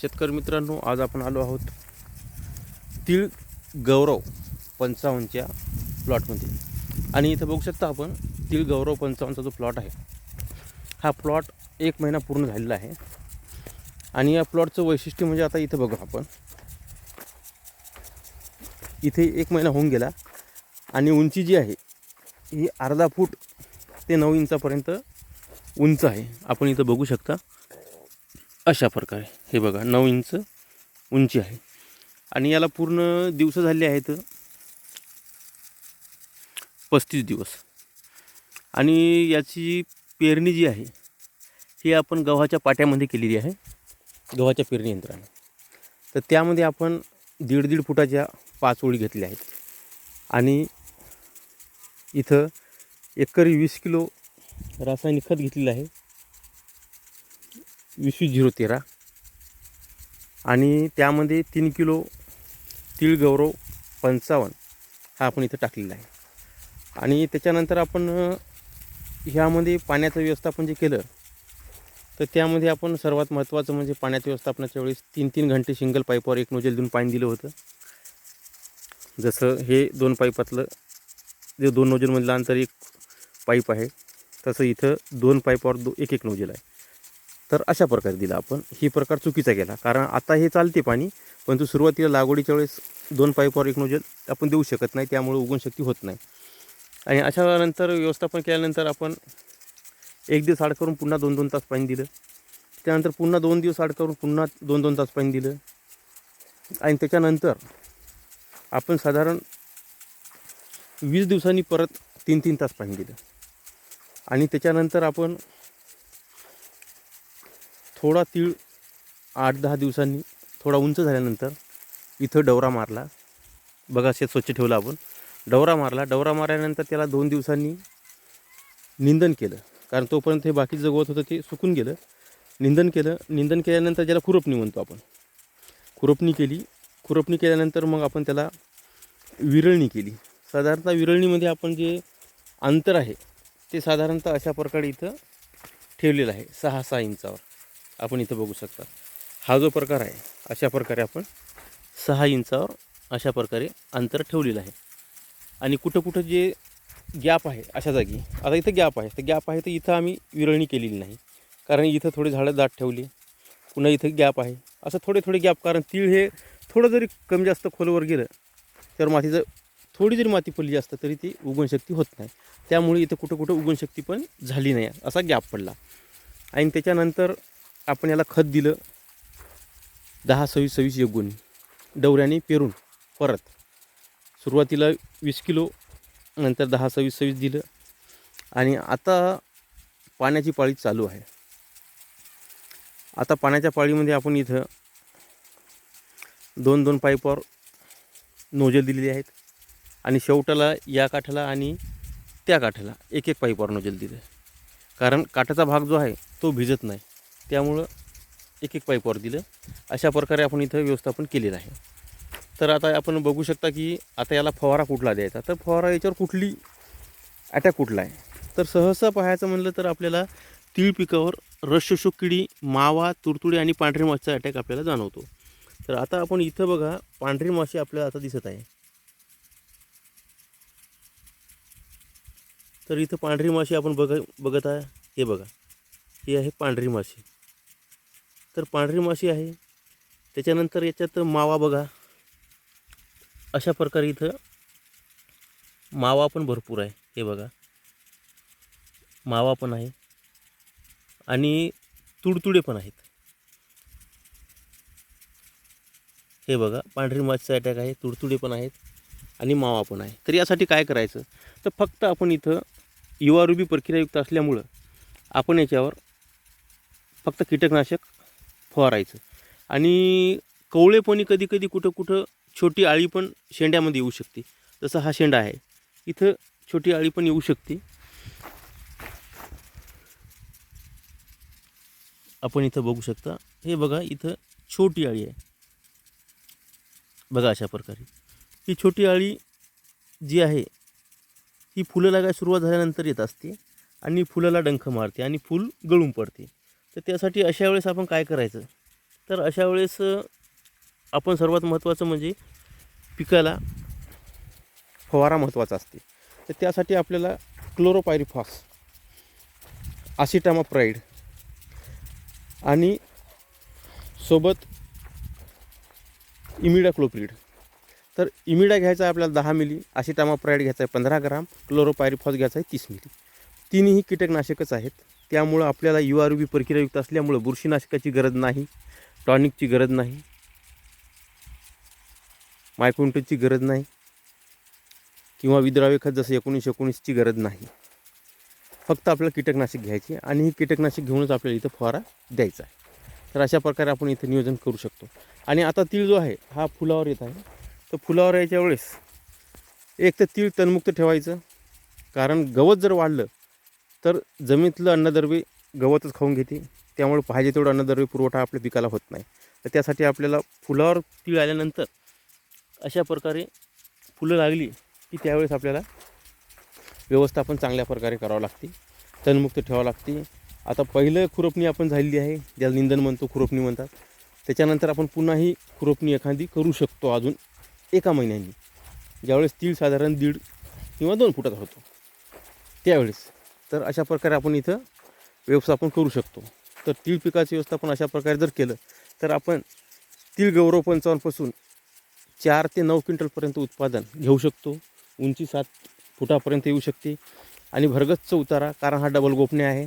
शेतकरी मित्रांनो आज आपण आलो आहोत तीळ गौरव पंचावन्नच्या प्लॉटमध्ये. आणि इथं बघू शकता आपण तीळ गौरव पंचावन्नचा जो प्लॉट आहे हा प्लॉट एक महिना पूर्ण झालेला आहे. आणि या प्लॉटचं वैशिष्ट्य म्हणजे आता इथं बघू आपण. इथे एक महिना होऊन गेला आणि उंची जी आहे ही अर्धा फूट ते नऊ इंचापर्यंत उंच आहे. आपण इथं बघू शकता. अशा प्रकारे. हे बघा नऊ इंच उंची आहे. आणि याला पूर्ण दिवस झाले आहेत पस्तीस दिवस. आणि याची पेरणी जी आहे ही आपण गव्हाच्या पाट्यामध्ये केलेली आहे गव्हाच्या पेरणी यंत्राने. तर त्यामध्ये आपण दीड दीड फुटाच्या पाच ओळी घेतल्या आहेत. आणि इथं एकरी वीस किलो रासायनिक खत घेतलेलं आहे. वीस झिरो तेरा. आणि त्यामध्ये तीन किलो तीळ गौरव पंचावन्न हा आपण इथं टाकलेला आहे. आणि त्याच्यानंतर आपण ह्यामध्ये पाण्याचं व्यवस्थापन जे केलं तर त्यामध्ये आपण सर्वात महत्त्वाचं म्हणजे पाण्याच्या व्यवस्थापनाच्या वेळेस तीन तीन घंटे सिंगल पाईपवर एक नोजल देऊन पाणी दिलं होतं. जसं हे दोन पाईपातलं जे दोन नोजलमधलं अंतर एक पाईप आहे तसं इथं दोन पाईपावर दो एक एक नोजल आहे. तर अशा प्रकारे दिला आपण. ही प्रकार चुकीचा केला. कारण आता हे चालते पाणी परंतु सुरुवातीला लागवडीच्या वेळेस दोन पाईपवर एक नोजल आपण देऊ शकत नाही त्यामुळे उगवण शक्ती होत नाही. आणि अशा नंतर व्यवस्थापन केल्यानंतर आपण एक दिवस आड करून पुन्हा दोन दोन तास पाणी दिलं. त्यानंतर पुन्हा दोन दिवस आड करून पुन्हा दोन दोन तास पाणी दिलं. आणि त्याच्यानंतर आपण साधारण वीस दिवसांनी परत तीन तीन तास पाणी दिलं. आणि त्याच्यानंतर आपण थोडा तीळ आठ दहा दिवसांनी थोडा उंच झाल्यानंतर इथं डवरा मारला. बघा शेत स्वच्छ ठेवलं आपण. डवरा मारला. डवरा मारल्यानंतर त्याला दोन दिवसांनी निंदन केलं. कारण तोपर्यंत हे बाकी जगवत होतं ते सुकून गेलं. निंदन केलं. निंदन केल्यानंतर ज्याला खुरपणी म्हणतो आपण. खुरपणी केली. खुरपणी केल्यानंतर मग आपण त्याला विरळणी केली. साधारणतः विरळणीमध्ये आपण जे अंतर आहे ते साधारणतः अशा प्रकारे इथं ठेवलेलं आहे. सहा सहा इंचावर. आपण इथं बघू शकता. हा जो प्रकार आहे अशा प्रकारे आपण सहा इंचावर अशा प्रकारे अंतर ठेवलेलं आहे. आणि कुठं कुठं जे गॅप आहे अशा जागी आता इथं गॅप आहे. तर गॅप आहे तर इथं आम्ही विरळणी केलेली नाही. कारण इथं थोडे झाडं दाट ठेवली. पुन्हा इथं गॅप आहे. असं थोडे थोडे गॅप कारण तीळ हे थोडं जरी कमी जास्त खोलवर गेलं तर मातीचं थोडी जरी माती पडली जास्त तरी ती उगवणशक्ती होत नाही. त्यामुळे इथं कुठं कुठं उगवणशक्ती पण झाली नाही. असा गॅप पडला. आणि त्याच्यानंतर आपण याला खत दिलं. दहा सव्वीस सव्वीस एक डवऱ्याने पेरून परत. सुरुवातीला वीस किलो नंतर दहा सव्वीस सव्वीस दिलं. आणि आता पाण्याची पाळी चालू आहे. आता पाण्याच्या पाळीमध्ये आपण इथं दोन दोन पाईपवर नोजल दिलेली आहेत. आणि शेवटाला या काठाला आणि त्या काठाला एक एक पाईपवर नोजल दिलं. कारण काठाचा भाग जो आहे तो भिजत नाही. त्यामुळं एक एक पाईपवर दिलं. अशा प्रकारे आपण इथं व्यवस्थापन केलेलं आहे. तर आता आपण बघू शकता की आता याला फवारा कुठला द्यायचा? तर फवारा याच्यावर कुठली अटॅक कुठला आहे? तर सहसा पाहायचं म्हणलं तर आपल्याला तीळ पिकावर रसशोषक किडी मावा तुरतुडी आणि पांढरी माशीचा अटॅक आपल्याला जाणवतो. तर आता आपण इथं बघा पांढरी माशी आपल्याला आता दिसत आहे. तर इथं पांढरी माशी आपण बघ बघत आहे. हे बघा ही आहे पांढरी माशी तर पांढरी माशी आहे. त्याच्यानंतर याच्यात मावा बघा. अशा प्रकारे इथं मावा पण भरपूर आहे. हे बघा. मावा पण आहे. आणि तुडतुडे पण आहेत. हे बघा. पांढरी माशीचा अटॅक आहे. तुडतुडे पण आहेत. आणि मावा पण आहे. तर यासाठी काय करायचं? तर फक्त आपण इथं युवारुबी प्रक्रियायुक्त असल्यामुळं आपण याच्यावर फक्त कीटकनाशक फवारायचं. आणि कवळेपणी कधी कधी कुठं कुठं छोटी आळी पण शेंड्यामध्ये येऊ शकते. जसं हा शेंडा आहे. इथं छोटी आळी पण येऊ शकते. आपण इथं बघू शकता. हे बघा इथं छोटी आळी आहे. बघा अशा प्रकारे. ही छोटी आळी जी आहे ही फुलं लागायला सुरुवात झाल्यानंतर येत असते आणि फुलाला डंख मारते आणि फूल गळून पडते. तर त्यासाठी अशा वेळेस आपण काय करायचं? तर अशा वेळेस आपण सर्वात महत्त्वाचं म्हणजे पिकाला फवारा महत्त्वाचा असते. तर त्यासाठी आपल्याला क्लोरोपायरिफॉस आसिटामाप्राईड आणि सोबत इमिडाक्लोप्रीड. तर इमिडा घ्यायचा आहे आपल्याला दहा मिली आसिटामाप्राईड घ्यायचा आहे पंधरा ग्राम क्लोरोपायरिफॉस घ्यायचा आहे तीस मिली. तिन्ही कीटकनाशकच आहेत. त्यामुळं आपल्याला यू आर बी प्रक्रियायुक्त असल्यामुळं बुरशीनाशकाची गरज नाही टॉनिकची गरज नाही मायक्रोन्टेची गरज नाही किंवा विद्राव्य खत जसं एकोणीसशे एकोणीसची गरज नाही. फक्त आपल्याला कीटकनाशक घ्यायची आणि ही कीटकनाशक घेऊनच आपल्याला इथं फवारा द्यायचा आहे. तर अशा प्रकारे आपण इथं नियोजन करू शकतो. आणि आता तीळ जो आहे हा फुलावर येत आहे. तर फुलावर यायच्या वेळेस एक तर तीळ तणमुक्त ठेवायचं कारण गवत जर वाढलं तर जमिनीतलं अन्नद्रव्य गवतच खाऊन घेते. त्यामुळे पाहिजे तेवढं अन्नद्रव्य पुरवठा आपल्या पिकाला होत नाही. तर त्यासाठी आपल्याला फुलावर तीळ आल्यानंतर अशा प्रकारे फुलं लागली की त्यावेळेस आपल्याला व्यवस्थापन चांगल्या प्रकारे करावं लागते. तणमुक्त ठेवावं लागते. आता पहिलं खुरपणी आपण झालेली आहे ज्याला निंदन म्हणतो खुरपणी म्हणतात. त्याच्यानंतर आपण पुन्हा ही खुरपणी एखादी करू शकतो अजून एका महिन्यांनी. ज्यावेळेस तीळ साधारण दीड किंवा दोन फुटाचा होतो. त्यावेळेस. तर अशा प्रकारे आपण इथं व्यवस्थापन करू शकतो. तर तीळ पिकाचं व्यवस्थापन अशा प्रकारे जर केलं तर आपण तीळ गौरव पंचावन्नपासून चार ते नऊ क्विंटलपर्यंत उत्पादन घेऊ शकतो. उंची सात फुटापर्यंत येऊ शकते. आणि भरगच्च उतारा कारण हा डबल गोपणे आहे.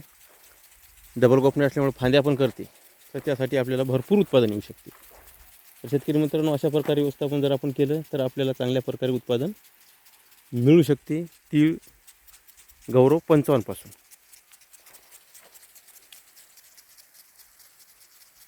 डबल गोपणे असल्यामुळे फांद्या पण करते. तर त्यासाठी आपल्याला भरपूर उत्पादन येऊ शकते. तर शेतकरी मित्रांनो अशा प्रकारे व्यवस्थापन जर आपण केलं तर आपल्याला चांगल्या प्रकारे उत्पादन मिळू शकते. तीळ गौरव पंचावन्नपासून.